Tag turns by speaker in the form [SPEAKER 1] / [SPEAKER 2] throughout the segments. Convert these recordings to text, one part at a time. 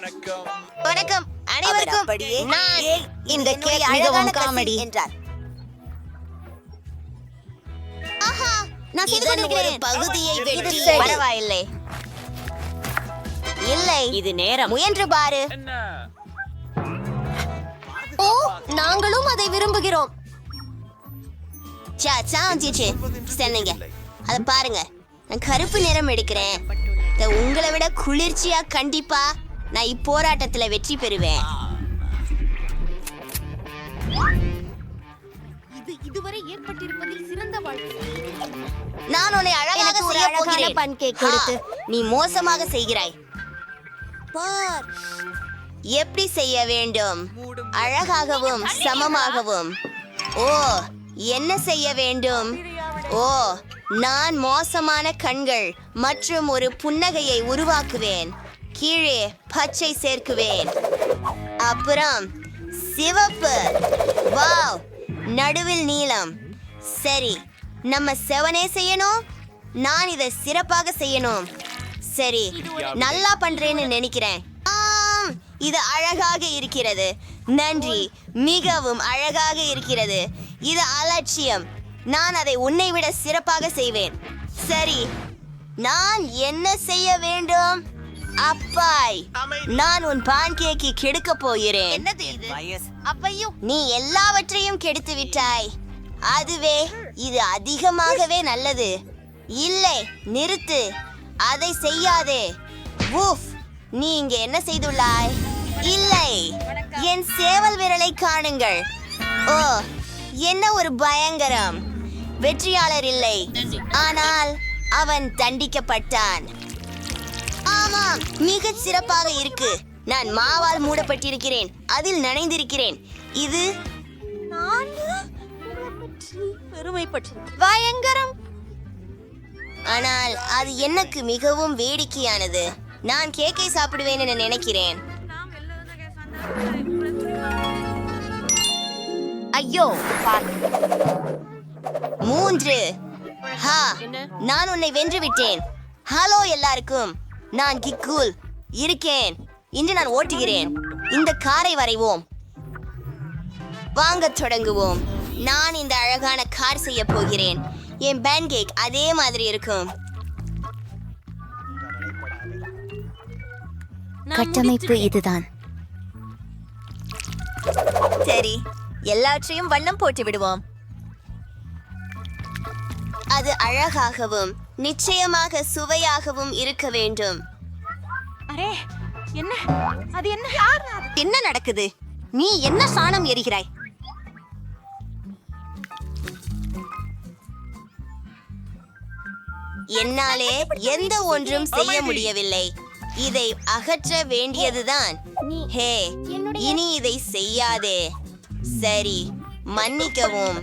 [SPEAKER 1] வணக்கம்.
[SPEAKER 2] வணக்கம். அனைவருக்கும்
[SPEAKER 3] அப்படியே
[SPEAKER 2] நான்
[SPEAKER 3] "ஏய், இது
[SPEAKER 2] இந்த கேக்
[SPEAKER 3] அழகான
[SPEAKER 2] மிகவும்
[SPEAKER 3] கசி"
[SPEAKER 2] காமெடி
[SPEAKER 3] என்றார்.
[SPEAKER 2] ஆஹா நான் செய்து கொண்டிருக்கிறேன்
[SPEAKER 3] பகுதியை
[SPEAKER 2] சரி.
[SPEAKER 3] பரவாயில்லை.
[SPEAKER 2] இல்லை.
[SPEAKER 3] இது நேரம்.
[SPEAKER 2] முயன்று பாரு.
[SPEAKER 1] என்ன?
[SPEAKER 2] ஓ நாங்களும் அதை விரும்புகிறோம். சா சாஞ்சிச்சு சென்னைங்க அத பாருங்க. நான் கருப்பு நிறம் எடுக்கிறேன். இத உங்களை விட குளிர்ச்சியா கண்டிப்பா நான் இப்போராட்டத்துல வெற்றி பெறுவேன்.
[SPEAKER 4] இது இதுவரை ஏற்பட்டிருப்பதில் சிறந்த வாழ்க்கை.
[SPEAKER 2] நான் உன்னை அழகாக செய்ய போகிறேன். ஹா,
[SPEAKER 3] கொடுத்து.
[SPEAKER 2] நீ மோசமாக செய்கிறாய்.
[SPEAKER 3] பார்.
[SPEAKER 2] எப்படி செய்ய வேண்டும்? அழகாகவும் சமமாகவும். ஓ என்ன செய்ய வேண்டும்? ஓ நான் மோசமான கண்கள் மற்றும் ஒரு புன்னகையை உருவாக்குவேன். கீழே பச்சை சேர்க்குவேன். அப்புறம் சிவப்பு. வாவ் நடுவில் நீலம் சரி நம்ம செவனே செய்யணும்? நான் இதை சிறப்பாக செய்யணும். சரி நல்லா பண்றேன்னு நினைக்கிறேன். ஆம் இது அழகாக இருக்கிறது. நன்றி மிகவும் அழகாக இருக்கிறது. இது அலட்சியம். நான் அதை உன்னை விட சிறப்பாக செய்வேன். சரி நான் என்ன செய்ய வேண்டும்? அப்பாய் நான் உன் பான்கேக்கை கெடுக்க போகிறேன்.
[SPEAKER 3] என்னது இது?
[SPEAKER 2] அப்பையோ. நீ எல்லாவற்றையும் கெடுத்து விட்டாய். அதுவே இது அதிகமாகவே நல்லது. இல்லை நிறுத்து. அதை செய்யாதே. வூஃப் நீ இங்க என்ன செய்துள்ளாய்? இல்லை. என் சேவல் விரலை காணுங்கள். ஓ என்ன ஒரு பயங்கரம். வெற்றியாளர் இல்லை. ஆனால் அவன் தண்டிக்கப்பட்டான். ஆமாம் மிகச் சிறப்பாக இருக்கு. நான் மாவால் மூடப்பட்டிருக்கிறேன். அதில் நனைந்திருக்கிறேன். இது பயங்கரம். ஆனால் அது எனக்கு மிகவும் வேடிக்கையானது. நான் கேக்கை சாப்பிடுவேன் என நினைக்கிறேன்.
[SPEAKER 3] ஐயோ
[SPEAKER 2] மூன்று. ஹா நான் உன்னை வென்று விட்டேன். ஹலோ எல்லாருக்கும். நான் கிக்குல் இருக்கேன். இன்று நான் ஓட்டுகிறேன். இந்த காரை வரைவோம். வாங்கத் தொடங்குவோம். நான் இந்த அழகான கார் செய்ய போகிறேன். என் பேன்கேக் அதே மாதிரி இருக்கும்.
[SPEAKER 3] கட்டமைப்பு இதுதான்.
[SPEAKER 2] சரி. எல்லாவற்றையும் வண்ணம் போட்டு விடுவோம். அது அழகாகவும் நிச்சயமாக சுவையாகவும் இருக்க வேண்டும்.
[SPEAKER 4] அரே என்ன? அது என்ன?
[SPEAKER 2] என்ன நடக்குது? நீ என்ன சாணம் எரிகிறாய்? என்னாலே எந்த ஒன்றும் செய்ய முடியவில்லை. இதை அகற்ற வேண்டியதுதான். ஹே இனி இதை செய்யாதே. சரி மன்னிக்கவும்.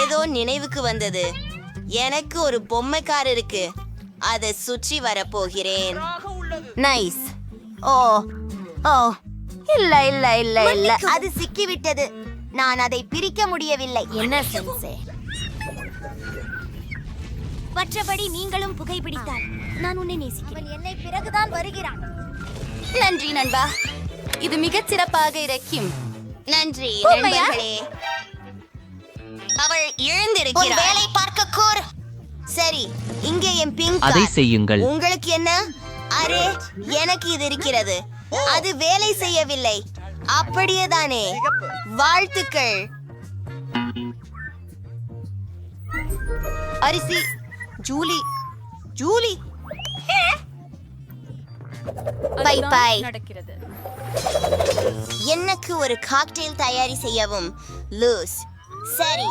[SPEAKER 2] ஏதோ நினைவுக்கு வந்தது. எனக்கு ஒரு பொம்மை கார் இருக்கு. அதை சுற்றி வரப்போகிறேன். Nice oh oh. இல்ல இல்ல இல்ல இல்ல. அது சிக்கிவிட்டது. நான் அதை பிரிக்க முடியவில்லை.
[SPEAKER 3] என்ன சென்சே?
[SPEAKER 4] மற்றபடி நீங்களும் புகைப்பிடித்தால் நான் உன்னை நேசிக்கிறேன். என்னை பிறகுதான் வருகிறான்.
[SPEAKER 2] நன்றி நண்பா.
[SPEAKER 4] இது மிகச் சிறப்பாக இருக்கும்
[SPEAKER 2] நன்றி அவள் எழுந்திருக்கிறாள். வேலை பார்க்க கூர் சரி இங்கே என் பிங்க்
[SPEAKER 5] அதை. செய்யுங்கள்.
[SPEAKER 2] உங்களுக்கு என்ன? அரே எனக்கு இது இருக்கிறது. அது வேலை செய்யவில்லை. அப்படியே தானே. வாழ்த்துக்கள். அரிசி ஜூலி ஜூலி. பை பை
[SPEAKER 4] நடக்கிறது.
[SPEAKER 2] எனக்கு ஒரு காக்டெயில் தயாரி செய்யவும். லூஸ். சரி.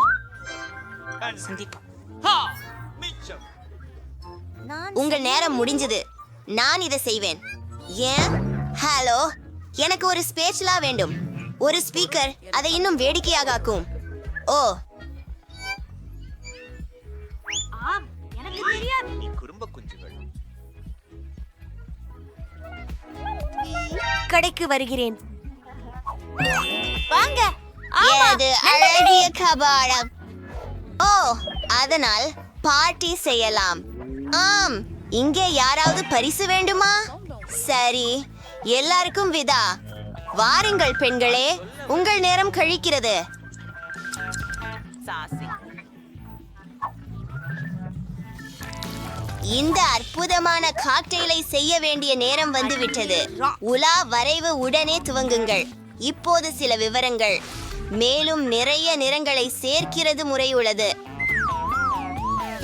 [SPEAKER 2] உங்கள் நேரம் முடிஞ்சது. நான் இதை செய்வேன். ஏன்? ஹலோ? எனக்கு ஒரு ஸ்பேச்சுலா வேண்டும். ஒரு ஸ்பீக்கர் அதை இன்னும் வேடிக்கையாக ஆக்கும். ஓ.
[SPEAKER 3] கடைக்கு வருகிறேன்.
[SPEAKER 4] வாங்க
[SPEAKER 2] அது அழகிய கபாடம். ஓ அதனால் பார்ட்டி செய்யலாம். ஆம் இங்கே யாராவது பரிசு வேண்டுமா? சரி எல்லாருக்கும் விதா. வாருங்கள் பெண்களே உங்கள் நேரம் கழிக்கிறது. இந்த அற்புதமான காக்டெயிலை செய்ய வேண்டிய நேரம் வந்துவிட்டது. உலா வரைவு உடனே துவங்குங்கள். இப்போது சில விவரங்கள். மேலும் நிறைய நிறங்களை சேர்க்கிறது முறை உள்ளது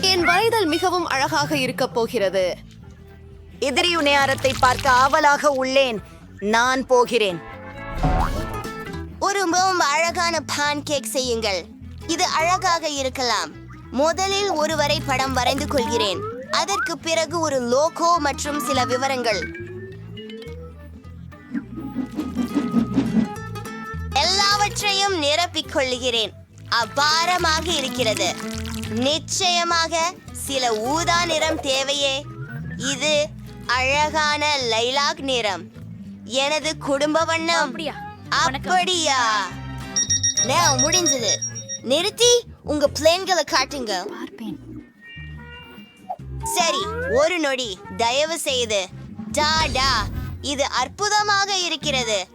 [SPEAKER 1] என் வயதல் மிகவும் அழகாக இருக்கப் போகிறது.
[SPEAKER 3] எதிரி நேரத்தை பார்க்க ஆவலாக உள்ளேன். நான் போகிறேன்.
[SPEAKER 2] ஒரு மிகவும் அழகான பான் கேக் செய்யுங்கள். இது அழகாக இருக்கலாம். முதலில் ஒரு வரை படம் வரைந்து கொள்கிறேன். அதற்கு பிறகு ஒரு லோகோ மற்றும் சில விவரங்கள். எல்லாவற்றையும் நிரப்பிக் கொள்கிறேன் அபாரமாக இருக்கிறது. நிச்சயமாக சில ஊதா நிறம் தேவையே. இது அழகான லைலாக் நிறம். எனது குடும்ப வண்ணம்.
[SPEAKER 4] அப்படியா?
[SPEAKER 2] நான் முடிஞ்சது. நிறுத்தி உங்க பிளேன்களை காட்டுங்க. சரி ஒரு நொடி. தயவு செய்து டா டா. இது அற்புதமாக இருக்கிறது.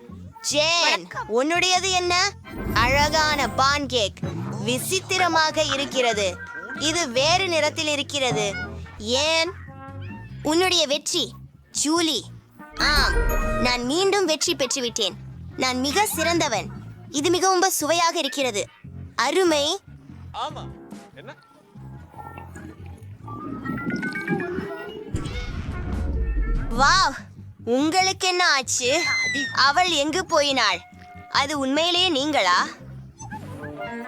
[SPEAKER 2] ஜேன் உன்னுடையது என்ன? அழகான பான் கேக் விசித்திரமாக இருக்கிறது. இது வேறு நிறத்தில் இருக்கிறது. ஏன்? உன்னுடைய வெற்றி ஜூலி. ஆம் நான் மீண்டும் வெற்றி பெற்றுவிட்டேன். நான் மிக சிறந்தவன். இது மிகவும் சுவையாக இருக்கிறது. அருமை. வாவ் உங்களுக்கு என்ன ஆச்சு அவள் எங்கு போயினாள்? அது உண்மையிலேயே நீங்களா?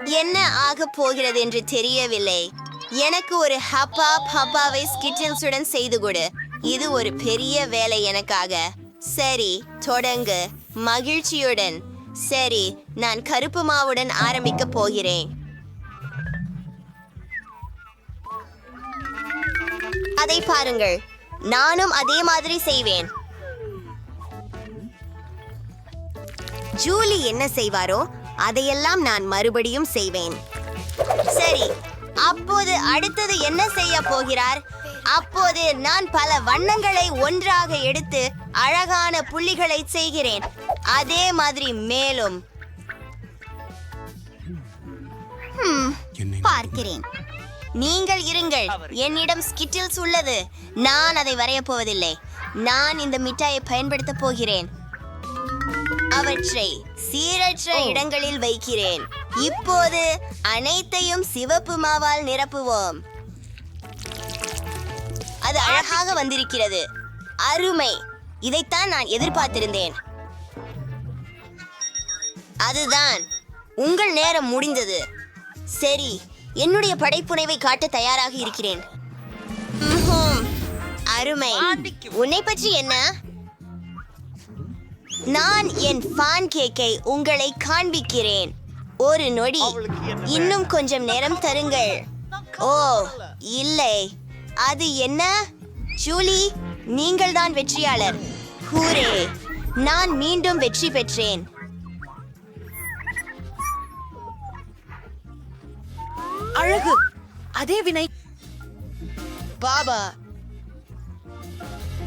[SPEAKER 2] என்ன ஆக போகிறது என்று தெரியவில்லை. எனக்கு ஒரு ஹப்பா பப்பாவை ஸ்கிட்டன்ஸுடன் செய்து கொடு. இது ஒரு பெரிய வேலை எனக்காக. சரி தொடங்கு. மகிழ்ச்சியுடன். சரி நான் கருப்பு மாவுடன் ஆரம்பிக்க போகிறேன். அதை பாருங்கள். நானும் அதே மாதிரி செய்வேன். ஜூலி என்ன செய்வாரோ அதையெல்லாம் நான் மறுபடியும் செய்வேன். சரி அப்போது அடுத்தது என்ன செய்ய போகிறார்? அப்போது நான் பல வண்ணங்களை ஒன்றாக எடுத்து அழகான புள்ளிகளை செய்கிறேன். அதே மாதிரி மேலும். பார்க்கிறேன். நீங்கள் இருங்கள். என்னிடம் ஸ்கிட்டில்ஸ் உள்ளது. நான் அதை வரையப் போவதில்லை. நான் இந்த மிட்டாயை பயன்படுத்தப் போகிறேன். அவற்றை சீரற்ற இடங்களில் வைக்கிறேன். இப்போது அனைத்தையும் சிவப்பு மாவால் நிரப்புவோம். அது அழகாக வந்திருக்கிறது. அருமை. இதைத்தான் நான் எதிர்பார்த்திருந்தேன். அதுதான். உங்கள் நேரம் முடிந்தது. சரி என்னுடைய படைப்புனைவை காட்ட தயாராக இருக்கிறேன். அருமை. உன்னை பற்றி என்ன? நான் என் பான் கேக்கை உங்களை காண்பிக்கிறேன். ஒரு நொடி. இன்னும் கொஞ்சம் நேரம் தருங்கள். ஓ இல்லை. அது என்ன? ஜூலி நீங்கள் தான் வெற்றியாளர். ஹூரே நான் மீண்டும் வெற்றி பெற்றேன்.
[SPEAKER 1] அழகு. அதே வினை.
[SPEAKER 2] பாபா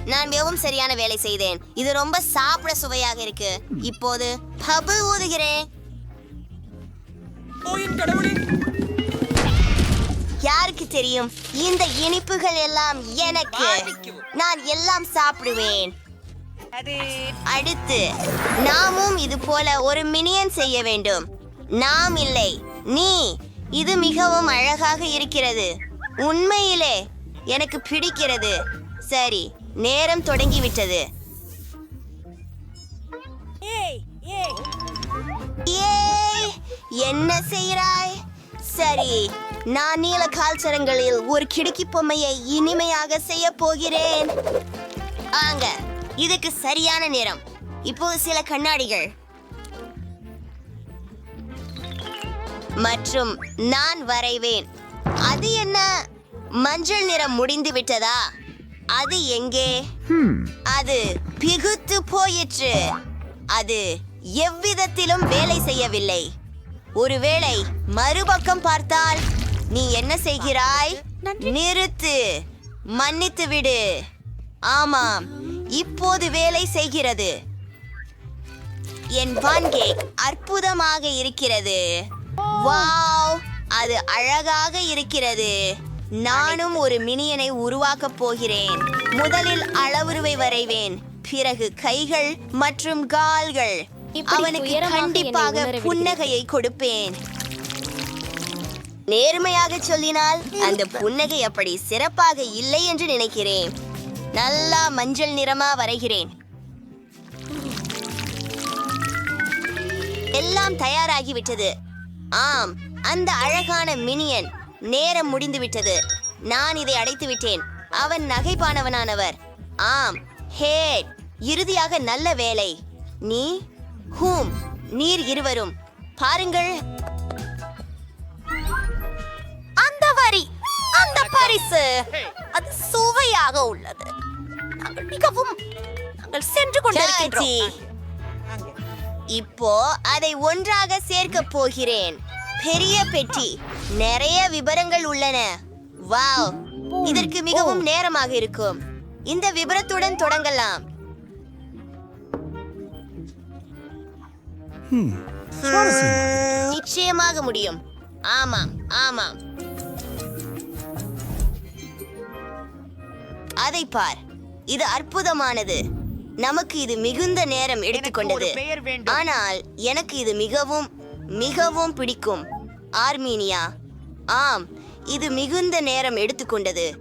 [SPEAKER 2] நான் மிகவும் சரியான வேலை செய்தேன். இது ரொம்ப சாப்பிட சுவையாக இருக்கு. இப்போது பபுள் ஊதுகிறேன். யாருக்கு தெரியும்? இந்த இனிப்புகள் எல்லாம் எனக்கு. நான் எல்லாம் சாப்பிடுவேன். அடுத்து நாமும் இது போல ஒரு மினியன் செய்ய வேண்டும். நாம் இல்லை. நீ இது மிகவும் அழகாக இருக்கிறது. உண்மையிலே எனக்கு பிடிக்கிறது. சரி நேரம் தொடங்கிவிட்டது. ஏய் என்ன செய்கிறாய்? சரி நான் நீல கால்சரங்களில் ஒரு கிடுக்கி பொம்மையை இனிமையாக செய்ய போகிறேன். ஆங்க இதுக்கு சரியான நேரம். இப்போது சில கண்ணாடிகள். மற்றும் நான் வரைவேன். அது என்ன? மஞ்சள் நிறம் முடிந்து விட்டதா? அது எங்கே? அது பிகுத்து போயிற்று. அது எவ்விதத்திலும் வேலை செய்யவில்லை. ஒருவேளை மறுபக்கம் பார்த்தால் நீ என்ன செய்கிறாய்? நிறுத்து. மன்னித்து விடு. ஆமாம் இப்போது வேலை செய்கிறது. என் பான்கேக் அற்புதமாக இருக்கிறது. வாவ் அது அழகாக இருக்கிறது. நானும் ஒரு மினியனை உருவாக்கப் போகிறேன். முதலில் அளவுருவை வரைவேன். பிறகு கைகள் மற்றும் கால்கள். அவனுக்கு கண்டிப்பாக. புன்னகையை கொடுப்பேன். நேர்மையாக சொல்லினால் அந்த புன்னகை அப்படி சிறப்பாக இல்லை என்று நினைக்கிறேன். நல்லா மஞ்சள் நிறமா வரைகிறேன். எல்லாம் தயாராகிவிட்டது. ஆம் அந்த அழகான மினியன். நேரம் முடிந்து விட்டது நான் இதை அடைத்து விட்டேன் அவன் நகைப்பானவனானவர் ஆம் ஹேட் இறுதியாக நல்ல வேலை. நீ ஹூம் நீர் இருவரும். பாருங்கள்.
[SPEAKER 3] அந்த வரி அந்த பரிசு. அது சுவையாக உள்ளது. நாங்கள் மிகவும் நாங்கள் சென்று
[SPEAKER 2] சாச்சி. இப்போ அதை ஒன்றாக சேர்க்க போகிறேன். பெரிய பெட்டி. நிறைய விவரங்கள் உள்ளன. வாவ். இதற்கு மிகவும் நேரமாக இருக்கும். இந்த விபரத்துடன் தொடங்கலாம். நிச்சயமாக முடியும். ஆமாம் ஆமாம். அதை பார். இது அற்புதமானது. நமக்கு இது மிகுந்த நேரம் எடுத்துக்கொண்டது ஆனால் எனக்கு இது மிகவும் மிகவும் பிடிக்கும். ஆர்மீனியா ஆம் இது மிகுந்த நேரம் எடுத்துக்கொண்டது.